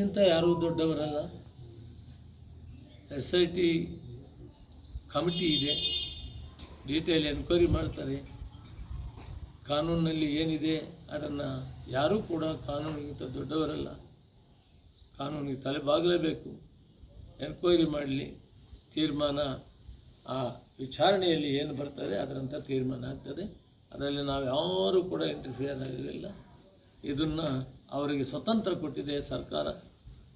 ಇಂಥ ಯಾರೂ ದೊಡ್ಡವರಲ್ಲ? ಎಸ್ ಐ ಟಿ ಕಮಿಟಿ ಇದೆ. ಡೀಟೇಲ್ ಎನ್ಕ್ವೈರಿ ಮಾಡ್ತಾರೆ. ಕಾನೂನಿನಲ್ಲಿ ಏನಿದೆ ಅದನ್ನು ಯಾರೂ ಕೂಡ ಕಾನೂನಿಗಿಂತ ದೊಡ್ಡವರಲ್ಲ. ಕಾನೂನಿಗೆ ತಲೆ ಬಾಗಲೇಬೇಕು. ಎನ್ಕ್ವೈರಿ ಮಾಡಲಿ. ತೀರ್ಮಾನ ಆ ವಿಚಾರಣೆಯಲ್ಲಿ ಏನು ಬರ್ತದೆ ಅದರಂಥ ತೀರ್ಮಾನ ಆಗ್ತದೆ. ಅದರಲ್ಲಿ ನಾವು ಯಾರೂ ಕೂಡ ಇಂಟರ್ಫಿಯರ್ ಆಗಲಿಲ್ಲ ಇದನ್ನು ಅವರಿಗೆ ಸ್ವತಂತ್ರ ಕೊಟ್ಟಿದೆ ಸರ್ಕಾರ.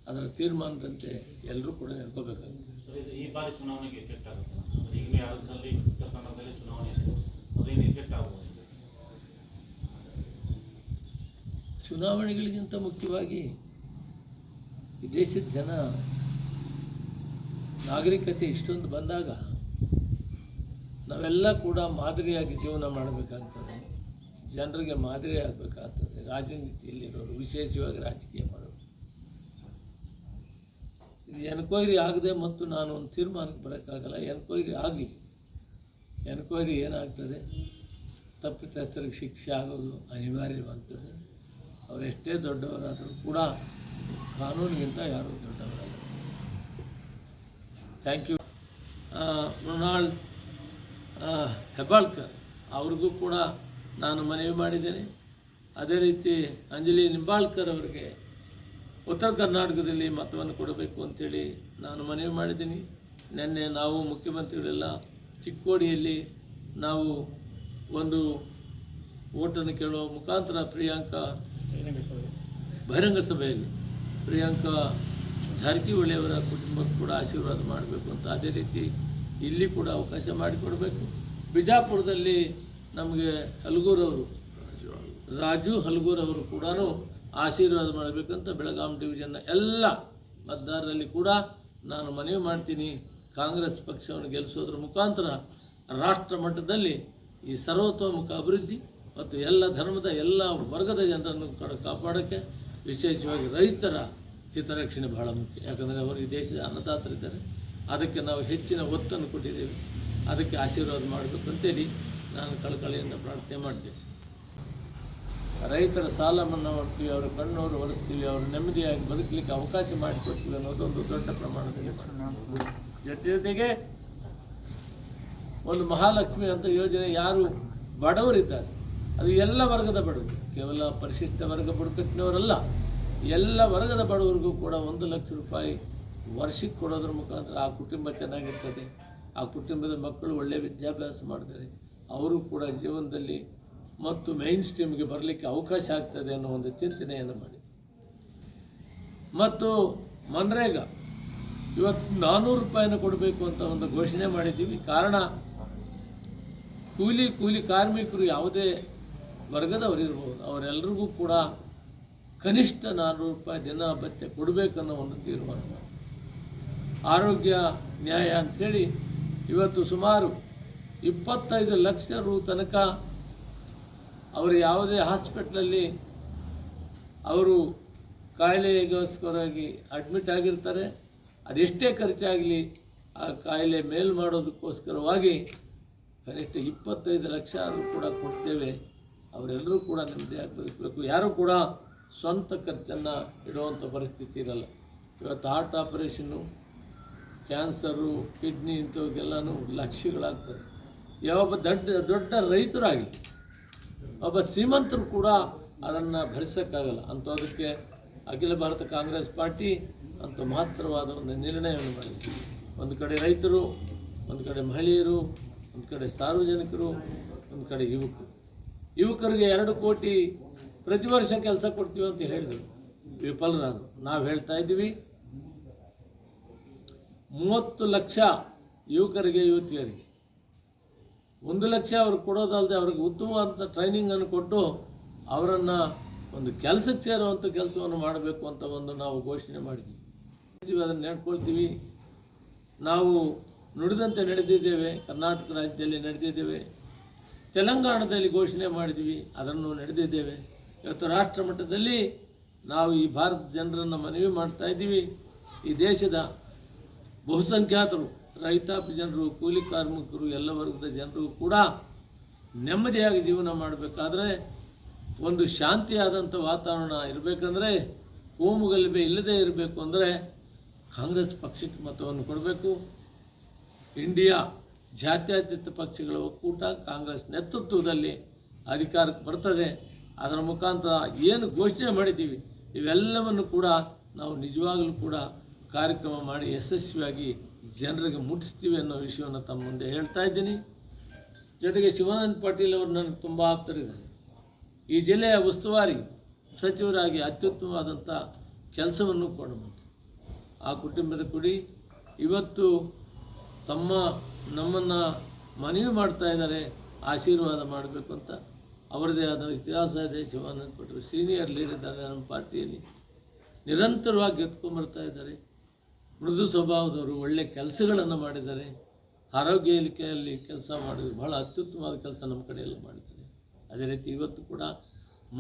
ಅದರ ತೀರ್ಮಾನದಂತೆ ಎಲ್ಲರೂ ಕೂಡ ನಡ್ಕೋಬೇಕಾಗುತ್ತೆ ಈ ಬಾರಿ ಚುನಾವಣೆಗೆ ಎಫೆಕ್ಟ್ ಆಗುತ್ತೆ. ಈಗಿನ ಯಾವ್ದ್ರಲ್ಲಿ ಉತ್ತರ ಕನ್ನಡದಲ್ಲಿ ಚುನಾವಣೆ ಇದೆ. ಅದೇನು ಎಫೆಕ್ಟ್ ಆಗ್ಬೋದು? ಚುನಾವಣೆಗಳಿಗಿಂತ ಮುಖ್ಯವಾಗಿ ಈ ದೇಶದ ಜನ ನಾಗರಿಕತೆ ಇಷ್ಟೊಂದು ಬಂದಾಗ ನಾವೆಲ್ಲ ಕೂಡ ಮಾದರಿಯಾಗಿ ಜೀವನ ಮಾಡಬೇಕಾಗ್ತದೆ. ಜನರಿಗೆ ಮಾದರಿ ಆಗಬೇಕಾಗ್ತದೆ. ರಾಜನೀತಿಯಲ್ಲಿರೋರು, ವಿಶೇಷವಾಗಿ ರಾಜಕೀಯ ಮಾಡೋರು. ಇದು ಎನ್ಕ್ವೈರಿ ಆಗದೆ ಮತ್ತು ನಾನು ಒಂದು ತೀರ್ಮಾನಕ್ಕೆ ಬರೋಕ್ಕಾಗಲ್ಲ. ಎನ್ಕ್ವೈರಿ ಆಗಲಿ ಎನ್ಕ್ವೈರಿ ಏನಾಗ್ತದೆ? ತಪ್ಪಿತಸ್ಥರಿಗೆ ಶಿಕ್ಷೆ ಆಗೋದು ಅನಿವಾರ್ಯವಾಗ್ತದೆ. ಅವರೆಷ್ಟೇ ದೊಡ್ಡವರಾದರೂ ಕೂಡ ಕಾನೂನಿಗಿಂತ ಯಾರೂ ದೊಡ್ಡವರಲ್ಲ ಥ್ಯಾಂಕ್ ಯು. ರೊನಾಲ್ಡ್ ಹೆಬ್ಬಾಳ್ಕರ್ ಅವ್ರಿಗೂ ಕೂಡ ನಾನು ಮನವಿ ಮಾಡಿದ್ದೇನೆ. ಅದೇ ರೀತಿ ಅಂಜಲಿ ನಿಂಬಾಳ್ಕರ್ ಅವರಿಗೆ ಉತ್ತರ ಕರ್ನಾಟಕದಲ್ಲಿ ಮತವನ್ನು ಕೊಡಬೇಕು ಅಂಥೇಳಿ ನಾನು ಮನವಿ ಮಾಡಿದ್ದೀನಿ. ನಿನ್ನೆ ನಾವು ಮುಖ್ಯಮಂತ್ರಿಗಳೆಲ್ಲ ಚಿಕ್ಕೋಡಿಯಲ್ಲಿ ನಾವು ಒಂದು ಓಟನ್ನು ಕೇಳುವ ಮುಖಾಂತರ ಪ್ರಿಯಾಂಕಾ ಬಹಿರಂಗ ಸಭೆಯಲ್ಲಿ ಪ್ರಿಯಾಂಕಾ ಜಾರಕಿಹೊಳಿ ಅವರ ಕುಟುಂಬಕ್ಕೆ ಕೂಡ ಆಶೀರ್ವಾದ ಮಾಡಬೇಕು ಅಂತ ಅದೇ ರೀತಿ ಇಲ್ಲಿ ಕೂಡ ಅವಕಾಶ ಮಾಡಿಕೊಡಬೇಕು. ಬಿಜಾಪುರದಲ್ಲಿ ನಮಗೆ ಹಲಗೂರವರು ರಾಜು. ಹಲಗೂರವರು ಕೂಡ ಆಶೀರ್ವಾದ ಮಾಡಬೇಕಂತ ಬೆಳಗಾಂ ಡಿವಿಷನ್ನ ಎಲ್ಲ ಮತದಾರರಲ್ಲಿ ಕೂಡ ನಾನು ಮನವಿ ಮಾಡ್ತೀನಿ. ಕಾಂಗ್ರೆಸ್ ಪಕ್ಷವನ್ನು ಗೆಲ್ಲಿಸೋದ್ರ ಮುಖಾಂತರ ರಾಷ್ಟ್ರ ಮಟ್ಟದಲ್ಲಿ ಈ ಸರ್ವತೋಮುಖ ಅಭಿವೃದ್ಧಿ ಮತ್ತು ಎಲ್ಲ ಧರ್ಮದ ಎಲ್ಲ ವರ್ಗದ ಜನರನ್ನು ಕಡ ಕಾಪಾಡೋಕ್ಕೆ ವಿಶೇಷವಾಗಿ ರೈತರ ಹಿತರಕ್ಷಣೆ ಬಹಳ ಮುಖ್ಯ. ಯಾಕಂದರೆ ಅವರು ಈ ದೇಶದ ಅನ್ನದಾತರಿದ್ದಾರೆ. ಅದಕ್ಕೆ ನಾವು ಹೆಚ್ಚಿನ ಒತ್ತನ್ನು ಕೊಟ್ಟಿದ್ದೇವೆ. ಅದಕ್ಕೆ ಆಶೀರ್ವಾದ ಮಾಡಬೇಕು ಅಂತೇಳಿ ನಾನು ಕಳಕಳಿಯಿಂದ ಪ್ರಾರ್ಥನೆ ಮಾಡ್ತೇನೆ ರೈತರ ಸಾಲ ಮನ್ನಾ ಮಾಡ್ತೀವಿ ಅವರ ಕಣ್ಣೋರು ಒರೆಸ್ತೀವಿ ಅವರು ನೆಮ್ಮದಿಯಾಗಿ ಬದುಕಲಿಕ್ಕೆ ಅವಕಾಶ ಮಾಡಿಕೊಡ್ತೀವಿ ಅನ್ನೋದೊಂದು ದೊಡ್ಡ ಪ್ರಮಾಣದಲ್ಲಿ ಜೊತೆ ಜೊತೆಗೆ ಒಂದು ಮಹಾಲಕ್ಷ್ಮಿ ಅಂತ ಯೋಜನೆ ಯಾರು ಬಡವರಿದ್ದಾರೆ. ಅದು ಎಲ್ಲ ವರ್ಗದ ಬಡವರು. ಕೇವಲ ಪರಿಶಿಷ್ಟ ವರ್ಗ ಬುಡಕಟ್ಟಿನವರಲ್ಲ ಎಲ್ಲ ವರ್ಗದ ಬಡವರಿಗೂ ಕೂಡ ಒಂದು ಲಕ್ಷ ರೂಪಾಯಿ ವರ್ಷಕ್ಕೆ ಕೊಡೋದ್ರ ಮುಖಾಂತರ ಆ ಕುಟುಂಬ ಚೆನ್ನಾಗಿರ್ತದೆ. ಆ ಕುಟುಂಬದ ಮಕ್ಕಳು ಒಳ್ಳೆಯ ವಿದ್ಯಾಭ್ಯಾಸ ಮಾಡ್ತಾರೆ. ಅವರು ಕೂಡ ಜೀವನದಲ್ಲಿ ಮತ್ತು ಮೈನ್ ಸ್ಟ್ರೀಮ್ಗೆ ಬರಲಿಕ್ಕೆ ಅವಕಾಶ ಆಗ್ತದೆ ಅನ್ನೋ ಒಂದು ಚಿಂತನೆಯನ್ನು ಮಾಡಿ ಮತ್ತು ಮನ್ರೇಗಾ, ಇವತ್ತು ನಾನ್ನೂರು ರೂಪಾಯಿನ ಕೊಡಬೇಕು ಅಂತ ಒಂದು ಘೋಷಣೆ ಮಾಡಿದ್ದೀವಿ. ಕಾರಣ, ಕೂಲಿ ಕೂಲಿ ಕಾರ್ಮಿಕರು ಯಾವುದೇ ವರ್ಗದವರಿರ್ಬೋದು ಅವರೆಲ್ಲರಿಗೂ ಕೂಡ ಕನಿಷ್ಠ ನಾನ್ನೂರು ರೂಪಾಯಿ ದಿನ ಭತ್ಯೆ ಕೊಡಬೇಕನ್ನೋ ಒಂದು ತೀರ್ಮಾನ ಆರೋಗ್ಯ ನ್ಯಾಯ ಅಂಥೇಳಿ ಇವತ್ತು ಸುಮಾರು ಇಪ್ಪತ್ತೈದು ಲಕ್ಷ ರು ತನಕ ಅವರು ಯಾವುದೇ ಹಾಸ್ಪಿಟ್ಲಲ್ಲಿ ಅವರು ಕಾಯಿಲೆಗೋಸ್ಕರವಾಗಿ ಅಡ್ಮಿಟ್ ಆಗಿರ್ತಾರೆ. ಅದೆಷ್ಟೇ ಖರ್ಚಾಗಲಿ ಆ ಕಾಯಿಲೆ ಮೇಲ್ ಮಾಡೋದಕ್ಕೋಸ್ಕರವಾಗಿ ಕನಿಷ್ಠ ಇಪ್ಪತ್ತೈದು ಲಕ್ಷ ಆದರೂ ಕೂಡ ಕೊಡ್ತೇವೆ. ಅವರೆಲ್ಲರೂ ಕೂಡ ನೆಮ್ಮದಿ ಆಗಬೇಕು. ಯಾರೂ ಕೂಡ ಸ್ವಂತ ಖರ್ಚನ್ನು ಇಡುವಂಥ ಪರಿಸ್ಥಿತಿ ಇರಲ್ಲ. ಇವತ್ತು ಹಾರ್ಟ್ ಆಪರೇಷನ್ನು, ಕ್ಯಾನ್ಸರು, ಕಿಡ್ನಿ ಇಂಥವಕ್ಕೆಲ್ಲನೂ ಲಕ್ಷಗಳಾಗ್ತದೆ ಯಾವೊಬ್ಬ ದೊಡ್ಡ ದೊಡ್ಡ ರೈತರಾಗಲಿ, ಒಬ್ಬ ಶ್ರೀಮಂತರು ಕೂಡ ಅದನ್ನು ಭರಿಸೋಕ್ಕಾಗಲ್ಲ. ಅಂಥದಕ್ಕೆ ಅಖಿಲ ಭಾರತ ಕಾಂಗ್ರೆಸ್ ಪಾರ್ಟಿ ಅಂತ ಮಾತ್ರವಾದ ಒಂದು ನಿರ್ಣಯವನ್ನು ಮಾಡಿದೆ. ಒಂದು ಕಡೆ ರೈತರು, ಒಂದು ಕಡೆ ಮಹಿಳೆಯರು, ಒಂದು ಕಡೆ ಸಾರ್ವಜನಿಕರು, ಒಂದು ಕಡೆ ಯುವಕರು. ಯುವಕರಿಗೆ ಎರಡು ಕೋಟಿ ಪ್ರತಿ ವರ್ಷ ಕೆಲಸ ಕೊಡ್ತೀವಿ ಅಂತ ಹೇಳಿದರು. ವಿಫಲರಾದರು. ನಾವು ಹೇಳ್ತಾ ಇದ್ದೀವಿ, ಮೂವತ್ತು ಲಕ್ಷ ಯುವಕರಿಗೆ, ಯುವತಿಯರಿಗೆ ಒಂದು ಲಕ್ಷ ಅವ್ರಿಗೆ ಕೊಡೋದಲ್ಲದೆ ಅವ್ರಿಗೆ ಉತ್ತಮವಾದಂಥ ಟ್ರೈನಿಂಗನ್ನು ಕೊಟ್ಟು ಅವರನ್ನು ಒಂದು ಕೆಲಸಕ್ಕೆ ಸೇರುವಂಥ ಕೆಲಸವನ್ನು ಮಾಡಬೇಕು ಅಂತ ಒಂದು ನಾವು ಘೋಷಣೆ ಮಾಡಿದ್ವಿ. ಅದನ್ನು ನೆಡ್ಕೊಳ್ತೀವಿ. ನಾವು ನುಡಿದಂತೆ ನಡೆದಿದ್ದೇವೆ, ಕರ್ನಾಟಕ ರಾಜ್ಯದಲ್ಲಿ ನಡೆದಿದ್ದೇವೆ. ತೆಲಂಗಾಣದಲ್ಲಿ ಘೋಷಣೆ ಮಾಡಿದ್ವಿ, ಅದನ್ನು ನಡೆದಿದ್ದೇವೆ. ಇವತ್ತು ರಾಷ್ಟ್ರ ಮಟ್ಟದಲ್ಲಿ ನಾವು ಈ ಭಾರತ ಜನರನ್ನು ಮನವಿ ಮಾಡ್ತಾ ಇದ್ದೀವಿ. ಈ ದೇಶದ ಬಹುಸಂಖ್ಯಾತರು ರೈತಾಪಿ ಜನರು, ಕೂಲಿ ಕಾರ್ಮಿಕರು, ಎಲ್ಲ ವರ್ಗದ ಜನರು ಕೂಡ ನೆಮ್ಮದಿಯಾಗಿ ಜೀವನ ಮಾಡಬೇಕಾದ್ರೆ ಒಂದು ಶಾಂತಿಯಾದಂಥ ವಾತಾವರಣ ಇರಬೇಕಂದ್ರೆ ಕೋಮುಗಲಭೆ ಇಲ್ಲದೇ ಇರಬೇಕು ಅಂದರೆ ಕಾಂಗ್ರೆಸ್ ಪಕ್ಷಕ್ಕೆ ಮತವನ್ನು ಕೊಡಬೇಕು. ಇಂಡಿಯಾ ಜಾತ್ಯತೀತ ಪಕ್ಷಗಳ ಒಕ್ಕೂಟ ಕಾಂಗ್ರೆಸ್ ನೇತೃತ್ವದಲ್ಲಿ ಅಧಿಕಾರಕ್ಕೆ ಬರ್ತದೆ. ಅದರ ಮುಖಾಂತರ ಏನು ಘೋಷಣೆ ಮಾಡಿದ್ದೀವಿ, ಇವೆಲ್ಲವನ್ನು ಕೂಡ ನಾವು ನಿಜವಾಗಲೂ ಕೂಡ ಕಾರ್ಯಕ್ರಮ ಮಾಡಿ ಯಶಸ್ವಿಯಾಗಿ ಜನರಿಗೆ ಮುಟ್ಟಿಸ್ತೀವಿ ಅನ್ನೋ ವಿಷಯವನ್ನು ತಮ್ಮ ಮುಂದೆ ಹೇಳ್ತಾ ಇದ್ದೀನಿ. ಜೊತೆಗೆ ಶಿವಾನಂದ ಪಾಟೀಲ್ ಅವರು ನನಗೆ ತುಂಬ ಆಪ್ತರಿದ್ದಾರೆ. ಈ ಜಿಲ್ಲೆಯ ಉಸ್ತುವಾರಿ ಸಚಿವರಾಗಿ ಅತ್ಯುತ್ತಮವಾದಂಥ ಕೆಲಸವನ್ನು ಕೊಡಬೇಕು. ಆ ಕುಟುಂಬದ ಕುಡಿ, ಇವತ್ತು ತಮ್ಮ ನಮ್ಮನ್ನು ಮನವಿ ಮಾಡ್ತಾ ಇದ್ದಾರೆ, ಆಶೀರ್ವಾದ ಮಾಡಬೇಕು ಅಂತ. ಅವರದೇ ಆದ ಇತಿಹಾಸ ಇದೆ, ಶಿವಾನಂದ ಪಟೇಲ್ ಸೀನಿಯರ್ ಲೀಡರ್ ಇದ್ದಾರೆ ನಮ್ಮ ಪಾರ್ಟಿಯಲ್ಲಿ. ನಿರಂತರವಾಗಿ ಗೆದ್ಕೊಂಬರ್ತಾ ಇದ್ದಾರೆ. ಮೃದು ಸ್ವಭಾವದವರು ಒಳ್ಳೆ ಕೆಲಸಗಳನ್ನು ಮಾಡಿದ್ದಾರೆ. ಆರೋಗ್ಯ ಇಲಾಖೆಯಲ್ಲಿ ಕೆಲಸ ಮಾಡಿದ್ರು ಬಹಳ ಅತ್ಯುತ್ತಮವಾದ ಕೆಲಸ ನಮ್ಮ ಕಡೆಯೆಲ್ಲ ಮಾಡಿದ್ದಾರೆ ಅದೇ ರೀತಿ ಇವತ್ತು ಕೂಡ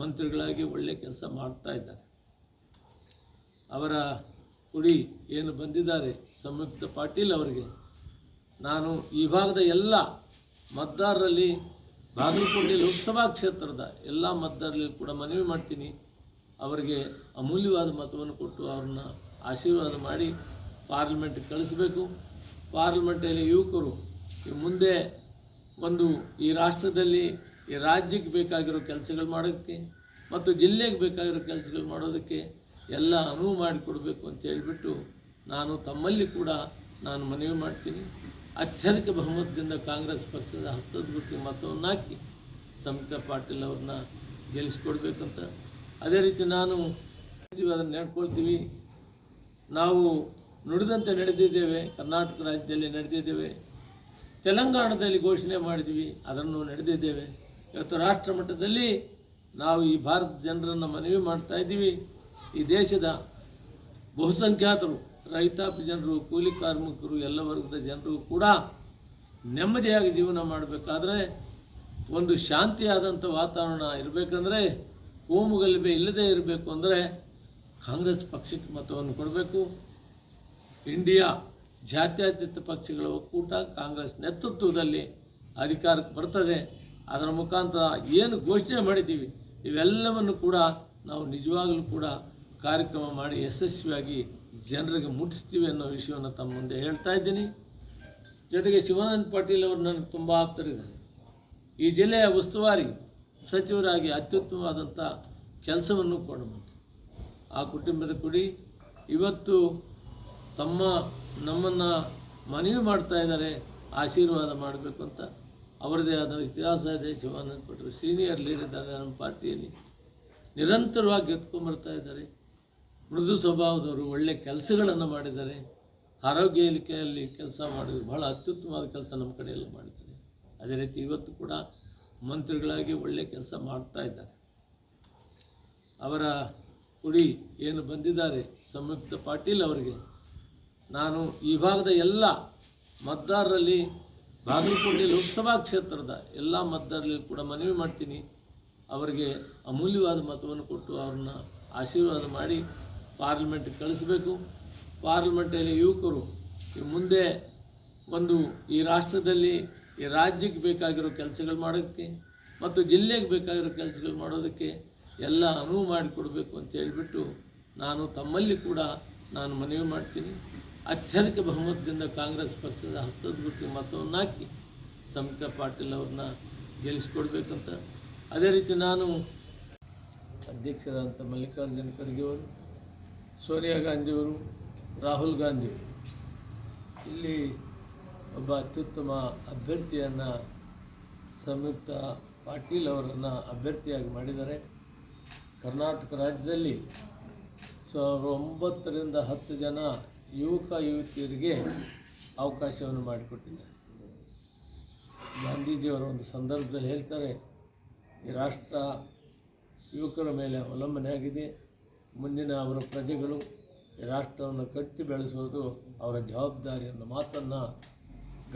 ಮಂತ್ರಿಗಳಾಗಿ ಒಳ್ಳೆ ಕೆಲಸ ಮಾಡ್ತಾ ಇದ್ದಾರೆ. ಅವರ ಕುಡಿ ಏನು ಬಂದಿದ್ದಾರೆ ಸಂಯುಕ್ತ ಪಾಟೀಲ್ ಅವರಿಗೆ. ನಾನು ಈ ಭಾಗದ ಎಲ್ಲ ಮತದಾರರಲ್ಲಿ ಬಾಗಲಕೋಟೆ ಲೋಕಸಭಾ ಕ್ಷೇತ್ರದ ಎಲ್ಲ ಮತದಾರರಲ್ಲಿ ಕೂಡ ಮನವಿ ಮಾಡ್ತೀನಿ. ಅವರಿಗೆ ಅಮೂಲ್ಯವಾದ ಮತವನ್ನು ಕೊಟ್ಟು ಅವ್ರನ್ನ ಆಶೀರ್ವಾದ ಮಾಡಿ ಪಾರ್ಲಿಮೆಂಟ್ಗೆ ಕಳಿಸಬೇಕು. ಪಾರ್ಲಿಮೆಂಟಲ್ಲಿ ಯುವಕರು ಮುಂದೆ ಒಂದು ಈ ರಾಷ್ಟ್ರದಲ್ಲಿ ಈ ರಾಜ್ಯಕ್ಕೆ ಬೇಕಾಗಿರೋ ಕೆಲಸಗಳು ಮಾಡೋಕ್ಕೆ ಮತ್ತು ಜಿಲ್ಲೆಗೆ ಬೇಕಾಗಿರೋ ಕೆಲಸಗಳು ಮಾಡೋದಕ್ಕೆ ಎಲ್ಲ ಅನುವು ಮಾಡಿಕೊಡಬೇಕು ಅಂತ ಹೇಳಿಬಿಟ್ಟು ನಾನು ತಮ್ಮಲ್ಲಿ ಕೂಡ ನಾನು ಮನವಿ ಮಾಡ್ತೀನಿ. ಅತ್ಯಧಿಕ ಬಹುಮತದಿಂದ ಕಾಂಗ್ರೆಸ್ ಪಕ್ಷದ ಹಸ್ತದ ಗುರುತಿ ಮತವನ್ನು ಹಾಕಿ ಸಮಿತಾ ಪಾಟೀಲ್ ಅವ್ರನ್ನ ಗೆಲ್ಲಿಸ್ಕೊಡ್ಬೇಕಂತ. ಅದೇ ರೀತಿ ನಾನು ಅದನ್ನು ನೆಡ್ಕೊಳ್ತೀವಿ ನಾವು ನುಡಿದಂತೆ ನಡೆದಿದ್ದೇವೆ, ಕರ್ನಾಟಕ ರಾಜ್ಯದಲ್ಲಿ ನಡೆದಿದ್ದೇವೆ, ತೆಲಂಗಾಣದಲ್ಲಿ ಘೋಷಣೆ ಮಾಡಿದ್ವಿ, ಅದನ್ನು ನಡೆದಿದ್ದೇವೆ. ಇವತ್ತು ರಾಷ್ಟ್ರ ಮಟ್ಟದಲ್ಲಿ ನಾವು ಈ ಭಾರತ ಜನರನ್ನು ಮನವಿ ಮಾಡ್ತಾ ಇದ್ದೀವಿ. ಈ ದೇಶದ ಬಹುಸಂಖ್ಯಾತರು, ರೈತಾಪಿ ಜನರು, ಕೂಲಿ ಕಾರ್ಮಿಕರು, ಎಲ್ಲ ವರ್ಗದ ಜನರು ಕೂಡ ನೆಮ್ಮದಿಯಾಗಿ ಜೀವನ ಮಾಡಬೇಕಾದ್ರೆ, ಒಂದು ಶಾಂತಿಯಾದಂಥ ವಾತಾವರಣ ಇರಬೇಕಂದ್ರೆ, ಕೋಮುಗಲಭೆ ಇಲ್ಲದೇ ಇರಬೇಕು ಅಂದರೆ, ಕಾಂಗ್ರೆಸ್ ಪಕ್ಷಕ್ಕೆ ಮತವನ್ನು ಕೊಡಬೇಕು. ಇಂಡಿಯಾ ಜಾತ್ಯತೀತ ಪಕ್ಷಗಳ ಒಕ್ಕೂಟ ಕಾಂಗ್ರೆಸ್ ನೇತೃತ್ವದಲ್ಲಿ ಅಧಿಕಾರಕ್ಕೆ ಬರ್ತದೆ. ಅದರ ಮುಖಾಂತರ ಏನು ಘೋಷಣೆ ಮಾಡಿದ್ದೀವಿ, ಇವೆಲ್ಲವನ್ನು ಕೂಡ ನಾವು ನಿಜವಾಗಲೂ ಕೂಡ ಕಾರ್ಯಕ್ರಮ ಮಾಡಿ ಯಶಸ್ವಿಯಾಗಿ ಜನರಿಗೆ ಮುಟ್ಟಿಸ್ತೀವಿ ಅನ್ನೋ ವಿಷಯವನ್ನು ತಮ್ಮ ಮುಂದೆ ಹೇಳ್ತಾ ಇದ್ದೀನಿ. ಜೊತೆಗೆ ಶಿವಾನಂದ ಪಾಟೀಲ್ ಅವರು ನನಗೆ ತುಂಬ ಆಪ್ತರಿದ್ದಾರೆ. ಈ ಜಿಲ್ಲೆಯ ಉಸ್ತುವಾರಿ ಸಚಿವರಾಗಿ ಅತ್ಯುತ್ತಮವಾದಂಥ ಕೆಲಸವನ್ನು ಕೊಡಬೇಕು. ಆ ಕುಟುಂಬದ ಕುಡಿ, ಇವತ್ತು ತಮ್ಮ ನಮ್ಮನ್ನು ಮನವಿ ಮಾಡ್ತಾ ಇದ್ದಾರೆ, ಆಶೀರ್ವಾದ ಮಾಡಬೇಕು ಅಂತ. ಅವರದೇ ಆದ ಇತಿಹಾಸ ಇದೆ ಶಿವಾನಂದ ಪಟೇಲ್ ಸೀನಿಯರ್ ಲೀಡರ್ ಇದ್ದಾರೆ ನಮ್ಮ ಪಾರ್ಟಿಯಲ್ಲಿ. ನಿರಂತರವಾಗಿ ಗೆದ್ಕೊಂಬರ್ತಾ ಇದ್ದಾರೆ. ಮೃದು ಸ್ವಭಾವದವರು ಒಳ್ಳೆಯ ಕೆಲಸಗಳನ್ನು ಮಾಡಿದ್ದಾರೆ. ಆರೋಗ್ಯ ಇಲಾಖೆಯಲ್ಲಿ ಕೆಲಸ ಮಾಡಿದ್ರು. ಬಹಳ ಅತ್ಯುತ್ತಮವಾದ ಕೆಲಸ ನಮ್ಮ ಕಡೆಯೆಲ್ಲ ಮಾಡಿದ್ದಾರೆ. ಅದೇ ರೀತಿ ಇವತ್ತು ಕೂಡ ಮಂತ್ರಿಗಳಾಗಿ ಒಳ್ಳೆಯ ಕೆಲಸ ಮಾಡ್ತಾ ಇದ್ದಾರೆ. ಅವರ ಕುಡಿ ಏನು ಬಂದಿದ್ದಾರೆ ಸಂಯುಕ್ತ ಪಾಟೀಲ್ ಅವರಿಗೆ. ನಾನು ಈ ಭಾಗದ ಎಲ್ಲ ಮತದಾರರಲ್ಲಿ ಬಾಗಲಕೋಟೆ ಲೋಕಸಭಾ ಕ್ಷೇತ್ರದ ಎಲ್ಲ ಮತದಾರರಲ್ಲಿ ಕೂಡ ಮನವಿ ಮಾಡ್ತೀನಿ. ಅವರಿಗೆ ಅಮೂಲ್ಯವಾದ ಮತವನ್ನು ಕೊಟ್ಟು ಅವ್ರನ್ನ ಆಶೀರ್ವಾದ ಮಾಡಿ ಪಾರ್ಲಿಮೆಂಟ್ಗೆ ಕಳಿಸಬೇಕು. ಪಾರ್ಲಿಮೆಂಟಲ್ಲಿ ಯುವಕರು ಮುಂದೆ ಒಂದು ಈ ರಾಷ್ಟ್ರದಲ್ಲಿ ಈ ರಾಜ್ಯಕ್ಕೆ ಬೇಕಾಗಿರೋ ಕೆಲಸಗಳು ಮಾಡೋದಕ್ಕೆ ಮತ್ತು ಜಿಲ್ಲೆಗೆ ಬೇಕಾಗಿರೋ ಕೆಲಸಗಳು ಮಾಡೋದಕ್ಕೆ ಎಲ್ಲ ಅನುವು ಮಾಡಿಕೊಡಬೇಕು ಅಂತ ಹೇಳಿಬಿಟ್ಟು ನಾನು ತಮ್ಮಲ್ಲಿ ಕೂಡ ನಾನು ಮನವಿ ಮಾಡ್ತೀನಿ. ಅತ್ಯಧಿಕ ಬಹುಮತದಿಂದ ಕಾಂಗ್ರೆಸ್ ಪಕ್ಷದ ಹಸ್ತದ ಗುರುತಿ ಮತವನ್ನು ಹಾಕಿ ಸಂಯುಕ್ತ ಪಾಟೀಲ್ ಅವ್ರನ್ನ ಗೆಲ್ಲಿಸ್ಕೊಡ್ಬೇಕಂತ. ಅದೇ ರೀತಿ ನಾನು ಅಧ್ಯಕ್ಷರಾದಂಥ ಮಲ್ಲಿಕಾರ್ಜುನ ಖರ್ಗೆ ಅವರು, ಸೋನಿಯಾ ಗಾಂಧಿಯವರು ರಾಹುಲ್ ಗಾಂಧಿ ಇಲ್ಲಿ ಒಬ್ಬ ಅತ್ಯುತ್ತಮ ಅಭ್ಯರ್ಥಿಯನ್ನು ಸಂಯುಕ್ತ ಪಾಟೀಲ್ ಅವರನ್ನು ಅಭ್ಯರ್ಥಿಯಾಗಿ ಮಾಡಿದ್ದಾರೆ. ಕರ್ನಾಟಕ ರಾಜ್ಯದಲ್ಲಿ ಸಾವಿರದ ಒಂಬತ್ತರಿಂದ ಹತ್ತು ಜನ ಯುವಕ ಯುವತಿಯರಿಗೆ ಅವಕಾಶವನ್ನು ಮಾಡಿಕೊಟ್ಟಿದ್ದಾರೆ. ಗಾಂಧೀಜಿಯವರ ಒಂದು ಸಂದರ್ಭದಲ್ಲಿ ಹೇಳ್ತಾರೆ, ಈ ರಾಷ್ಟ್ರ ಯುವಕರ ಮೇಲೆ ಅವಲಂಬನೆ ಆಗಿದೆ. ಮುಂದಿನ ಅವರ ಪ್ರಜೆಗಳು ಈ ರಾಷ್ಟ್ರವನ್ನು ಕಟ್ಟಿ ಬೆಳೆಸೋದು ಅವರ ಜವಾಬ್ದಾರಿ ಅನ್ನೋ ಮಾತನ್ನು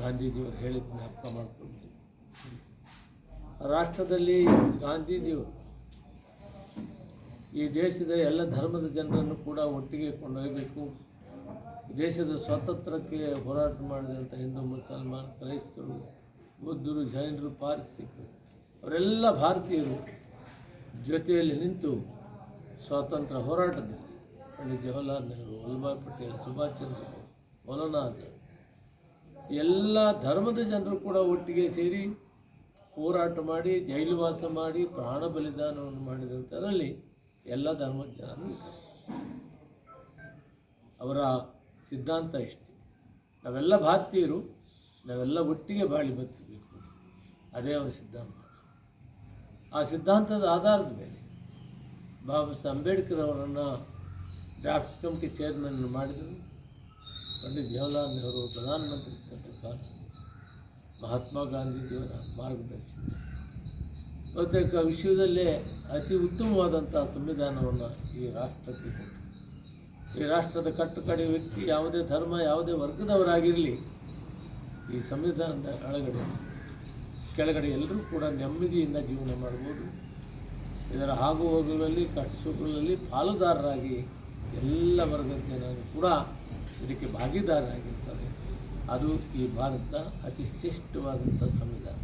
ಗಾಂಧೀಜಿಯವರು ಹೇಳಿದ ಜ್ಞಾಪಕ ಮಾಡ್ಕೊಳ್ತೀನಿ. ರಾಷ್ಟ್ರದಲ್ಲಿ ಗಾಂಧೀಜಿಯವರು ಈ ದೇಶದ ಎಲ್ಲ ಧರ್ಮದ ಜನರನ್ನು ಕೂಡ ಒಟ್ಟಿಗೆ ಕೊಂಡೊಯ್ಯಬೇಕು. ದೇಶದ ಸ್ವಾತಂತ್ರ್ಯಕ್ಕೆ ಹೋರಾಟ ಮಾಡಿದಂಥ ಹಿಂದೂ, ಮುಸಲ್ಮಾನ್, ಕ್ರೈಸ್ತರು, ಬುದ್ಧರು, ಜೈನರು, ಪಾರ್ಸಿಕರು, ಅವರೆಲ್ಲ ಭಾರತೀಯರು ಜೊತೆಯಲ್ಲಿ ನಿಂತು ಸ್ವಾತಂತ್ರ್ಯ ಹೋರಾಟದಲ್ಲಿ ಪಂಡಿತ್ ಜವಾಹರ್ಲಾಲ್ ನೆಹರು ವಲ್ಲಭಾಯ್ ಪಟೇಲ್, ಸುಭಾಷ್ ಚಂದ್ರ ಬೋಸ್ ಎಲ್ಲ ಧರ್ಮದ ಜನರು ಕೂಡ ಒಟ್ಟಿಗೆ ಸೇರಿ ಹೋರಾಟ ಮಾಡಿ ಜೈಲುವಾಸ ಮಾಡಿ, ಪ್ರಾಣ ಬಲಿದಾನವನ್ನು ಮಾಡಿದಂಥದ್ರಲ್ಲಿ ಎಲ್ಲ ಧರ್ಮದ ಜನರು ಅವರ ಸಿದ್ಧಾಂತ ಇಷ್ಟೆ. ನಾವೆಲ್ಲ ಭಾರತೀಯರು, ನಾವೆಲ್ಲ ಒಟ್ಟಿಗೆ ಬಾಳಿ ಬದುಕಬೇಕು. ಅದೇ ಅವರ ಸಿದ್ಧಾಂತ. ಆ ಸಿದ್ಧಾಂತದ ಆಧಾರದ ಮೇಲೆ ಬಾಬಾ ಅಂಬೇಡ್ಕರ್ ಅವರನ್ನು ಡ್ರಾಫ್ಟ್ಸ್ ಕಮಿಟಿ ಚೇರ್ಮನ್ ಮಾಡಿದರು. ಪಂಡಿತ್ ಜವಾಹರ್ಲಾಲ್ ನೆಹರು ಪ್ರಧಾನಮಂತ್ರಿ ಕಾಲ ಮಹಾತ್ಮ ಗಾಂಧೀಜಿಯವರ ಮಾರ್ಗದರ್ಶನ. ಬಹುತೇಕ ವಿಶ್ವದಲ್ಲೇ ಅತಿ ಉತ್ತಮವಾದಂಥ ಸಂವಿಧಾನವನ್ನು ಈ ರಾಷ್ಟ್ರಕ್ಕೆ ಕೊಟ್ಟರು. ಈ ರಾಷ್ಟ್ರದ ಕಟ್ಟುಕಡೆ ವ್ಯಕ್ತಿ, ಯಾವುದೇ ಧರ್ಮ, ಯಾವುದೇ ವರ್ಗದವರಾಗಿರಲಿ, ಈ ಸಂವಿಧಾನದ ಒಳಗಡೆ ಕೆಳಗಡೆ ಎಲ್ಲರೂ ಕೂಡ ನೆಮ್ಮದಿಯಿಂದ ಜೀವನ ಮಾಡ್ಬೋದು. ಇದರ ಆಗು ಹೋಗುಗಳಲ್ಲಿ ಕಟ್ಟಿಸುಗಳಲ್ಲಿ ಪಾಲುದಾರರಾಗಿ ಎಲ್ಲ ವರ್ಗದ ಜನರು ಕೂಡ ಇದಕ್ಕೆ ಭಾಗಿದಾರರಾಗಿರ್ತಾರೆ. ಅದು ಈ ಭಾರತದ ಅತಿ ಶ್ರೇಷ್ಠವಾದಂಥ ಸಂವಿಧಾನ.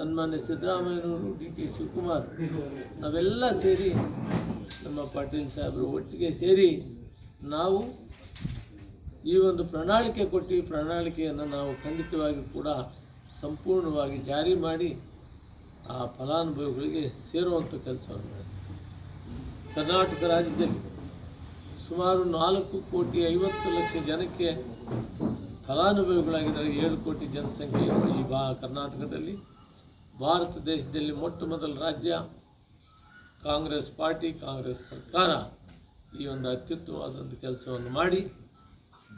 ಸನ್ಮಾನ್ಯ ಸಿದ್ದರಾಮಯ್ಯನವರು ಡಿ ಕೆ ಶಿವಕುಮಾರ್, ನಾವೆಲ್ಲ ಸೇರಿ ನಮ್ಮ ಪಾಟೀಲ್ ಸಾಹೇಬರು ಒಟ್ಟಿಗೆ ಸೇರಿ ನಾವು ಈ ಒಂದು ಪ್ರಣಾಳಿಕೆ ಕೊಟ್ಟು ಪ್ರಣಾಳಿಕೆಯನ್ನು ನಾವು ಖಂಡಿತವಾಗಿ ಕೂಡ ಸಂಪೂರ್ಣವಾಗಿ ಜಾರಿ ಮಾಡಿ ಆ ಫಲಾನುಭವಿಗಳಿಗೆ ಸೇರುವಂಥ ಕೆಲಸವನ್ನು ಕರ್ನಾಟಕ ರಾಜ್ಯದಲ್ಲಿ ಸುಮಾರು ನಾಲ್ಕು ಕೋಟಿ ಐವತ್ತು ಲಕ್ಷ ಜನಕ್ಕೆ ಫಲಾನುಭವಿಗಳಾಗಿದ್ದಾರೆ. ಏಳು ಕೋಟಿ ಜನಸಂಖ್ಯೆ ಈ ಬಾ ಕರ್ನಾಟಕದಲ್ಲಿ, ಭಾರತ ದೇಶದಲ್ಲಿ ಮೊಟ್ಟ ಮೊದಲ ರಾಜ್ಯ. ಕಾಂಗ್ರೆಸ್ ಪಾರ್ಟಿ, ಕಾಂಗ್ರೆಸ್ ಸರ್ಕಾರ ಈ ಒಂದು ಅತ್ಯುತ್ತಮವಾದಂಥ ಕೆಲಸವನ್ನು ಮಾಡಿ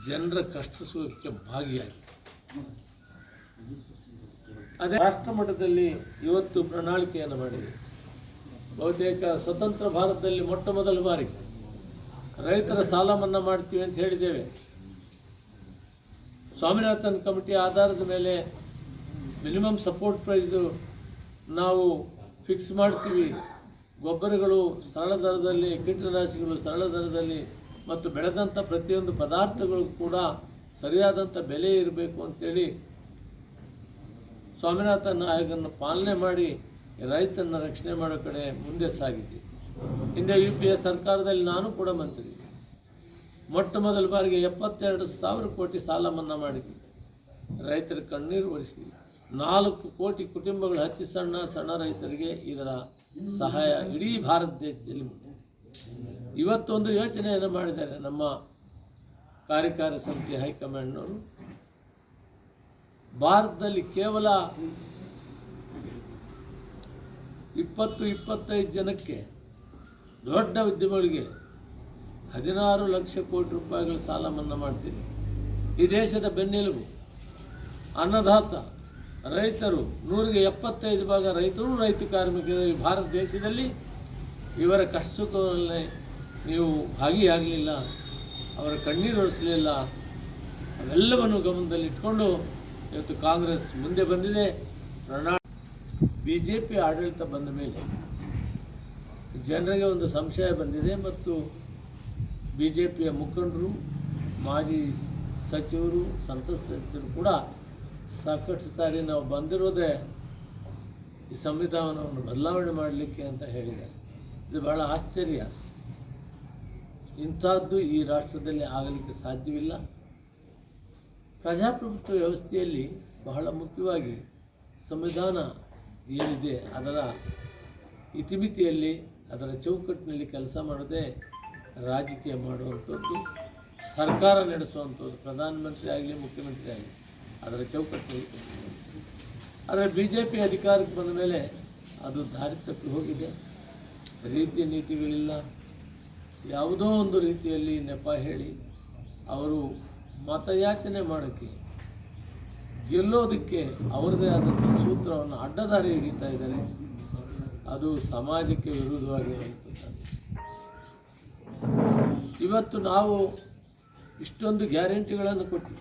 ಜನರ ಕಷ್ಟ ಸುಖಕ್ಕೆ ಭಾಗಿಯಾಗಿ. ಅದೇ ರಾಷ್ಟ್ರ ಮಟ್ಟದಲ್ಲಿ ಇವತ್ತು ಪ್ರಣಾಳಿಕೆಯನ್ನು ಮಾಡಿದೆ. ಬಹುತೇಕ ಸ್ವತಂತ್ರ ಭಾರತದಲ್ಲಿ ಮೊಟ್ಟ ಮೊದಲ ಬಾರಿಗೆ ರೈತರ ಸಾಲ ಮನ್ನಾ ಮಾಡ್ತೀವಿ ಅಂತ ಹೇಳಿದ್ದೇವೆ. ಸ್ವಾಮಿನಾಥನ್ ಕಮಿಟಿ ಆಧಾರದ ಮೇಲೆ ಮಿನಿಮಮ್ ಸಪೋರ್ಟ್ ಪ್ರೈಸು ನಾವು ಫಿಕ್ಸ್ ಮಾಡ್ತೀವಿ. ಗೊಬ್ಬರಗಳು ಸರಳ ದರದಲ್ಲಿ, ಕೀಟನಾಶಕಗಳು ಸರಳ ದರದಲ್ಲಿ ಮತ್ತು ಬೆಳೆದಂಥ ಪ್ರತಿಯೊಂದು ಪದಾರ್ಥಗಳು ಕೂಡ ಸರಿಯಾದಂಥ ಬೆಲೆ ಇರಬೇಕು ಅಂತೇಳಿ ಸ್ವಾಮಿನಾಥನ್ ಆಯೋಗವನ್ನು ಪಾಲನೆ ಮಾಡಿ ರೈತನ ರಕ್ಷಣೆ ಮಾಡೋ ಕಡೆ ಮುಂದೆ ಸಾಗಿದೆ ಹಿಂದೆ ಯು ಪಿ ಎ ಸರ್ಕಾರದಲ್ಲಿ ನಾನು ಕೂಡ ಮಂತ್ರಿ. ಮೊಟ್ಟ ಮೊದಲ ಬಾರಿಗೆ ಎಪ್ಪತ್ತೆರಡು ಸಾವಿರ ಕೋಟಿ ಸಾಲ ಮನ್ನಾ ಮಾಡಿದ್ವಿ. ರೈತರ ಕಣ್ಣೀರು ಒರೆಸಿ ನಾಲ್ಕು ಕೋಟಿ ಕುಟುಂಬಗಳು ಅತಿ ಸಣ್ಣ ಸಣ್ಣ ರೈತರಿಗೆ ಇದರ ಸಹಾಯ ಇಡೀ ಭಾರತ ದೇಶದಲ್ಲಿ. ಇವತ್ತೊಂದು ಯೋಚನೆಯನ್ನು ಮಾಡಿದ್ದಾರೆ ನಮ್ಮ ಕಾರ್ಯಕಾರಿ ಸಮಿತಿ ಹೈಕಮಾಂಡ್ನವರು ಭಾರತದಲ್ಲಿ ಕೇವಲ ಇಪ್ಪತ್ತು ಇಪ್ಪತ್ತೈದು ಜನಕ್ಕೆ ದೊಡ್ಡ ಉದ್ಯಮಗಳಿಗೆ ಹದಿನಾರು ಲಕ್ಷ ಕೋಟಿ ರೂಪಾಯಿಗಳ ಸಾಲ ಮನ್ನಾ ಮಾಡ್ತೀವಿ ಈ ದೇಶದ ಬೆನ್ನೆಲುಬು, ಅನ್ನದಾತ ರೈತರು ನೂರಿಗೆ ಎಪ್ಪತ್ತೈದು ಭಾಗ ರೈತರು, ರೈತ ಕಾರ್ಮಿಕರು ಈ ಭಾರತ ದೇಶದಲ್ಲಿ. ಇವರ ಕಷ್ಟದಲ್ಲಿ ನೀವು ಭಾಗಿಯಾಗಲಿಲ್ಲ, ಅವರ ಕಣ್ಣೀರು ಒರೆಸಲಿಲ್ಲ. ಅವೆಲ್ಲವನ್ನು ಗಮನದಲ್ಲಿಟ್ಕೊಂಡು ಇವತ್ತು ಕಾಂಗ್ರೆಸ್ ಮುಂದೆ ಬಂದಿದೆ. ಪ್ರಣಾ ಬಿ ಜೆ ಪಿ ಆಡಳಿತ ಬಂದ ಮೇಲೆ ಜನರಿಗೆ ಒಂದು ಸಂಶಯ ಬಂದಿದೆ ಮತ್ತು ಬಿ ಜೆ ಪಿಯ ಮುಖಂಡರು, ಮಾಜಿ ಸಚಿವರು, ಸಂಸತ್ ಸದಸ್ಯರು ಕೂಡ ಸಾಕಷ್ಟು ಸಾರಿ ನಾವು ಬಂದಿರೋದೇ ಈ ಸಂವಿಧಾನವನ್ನು ಬದಲಾವಣೆ ಮಾಡಲಿಕ್ಕೆ ಅಂತ ಹೇಳಿದ್ದಾರೆ ಇದು ಬಹಳ ಆಶ್ಚರ್ಯ. ಇಂಥದ್ದು ಈ ರಾಷ್ಟ್ರದಲ್ಲಿ ಆಗಲಿಕ್ಕೆ ಸಾಧ್ಯವಿಲ್ಲ. ಪ್ರಜಾಪ್ರಭುತ್ವ ವ್ಯವಸ್ಥೆಯಲ್ಲಿ ಬಹಳ ಮುಖ್ಯವಾಗಿ ಸಂವಿಧಾನ ಏನಿದೆ, ಅದರ ಇತಿಮಿತಿಯಲ್ಲಿ, ಅದರ ಚೌಕಟ್ಟಿನಲ್ಲಿ ಕೆಲಸ ಮಾಡದೆ ರಾಜಕೀಯ ಮಾಡುವಂಥದ್ದು, ಸರ್ಕಾರ ನಡೆಸುವಂಥದ್ದು, ಪ್ರಧಾನಮಂತ್ರಿ ಆಗಲಿ, ಮುಖ್ಯಮಂತ್ರಿ ಆಗಲಿ. ಅದರ ಚೌಕಟ್ಟು. ಆದರೆ ಬಿ ಜೆ ಪಿ ಅಧಿಕಾರಕ್ಕೆ ಬಂದ ಮೇಲೆ ಅದು ದಾರಿ ತಪ್ಪಿ ಹೋಗಿದೆ. ರೀತಿ ನೀತಿಗಳಿಲ್ಲ. ಯಾವುದೋ ಒಂದು ರೀತಿಯಲ್ಲಿ ನೆಪ ಹೇಳಿ ಅವರು ಮತಯಾಚನೆ ಮಾಡೋಕ್ಕೆ ಗೆಲ್ಲೋದಕ್ಕೆ ಅವರದೇ ಆದಂಥ ಸೂತ್ರವನ್ನು ಅಡ್ಡದಾರಿ ಹಿಡಿತಾ ಇದ್ದಾರೆ. ಅದು ಸಮಾಜಕ್ಕೆ ವಿರುದ್ಧವಾಗಿರುವಂಥದ್ದು ಇವತ್ತು ನಾವು ಇಷ್ಟೊಂದು ಗ್ಯಾರಂಟಿಗಳನ್ನು ಕೊಟ್ಟು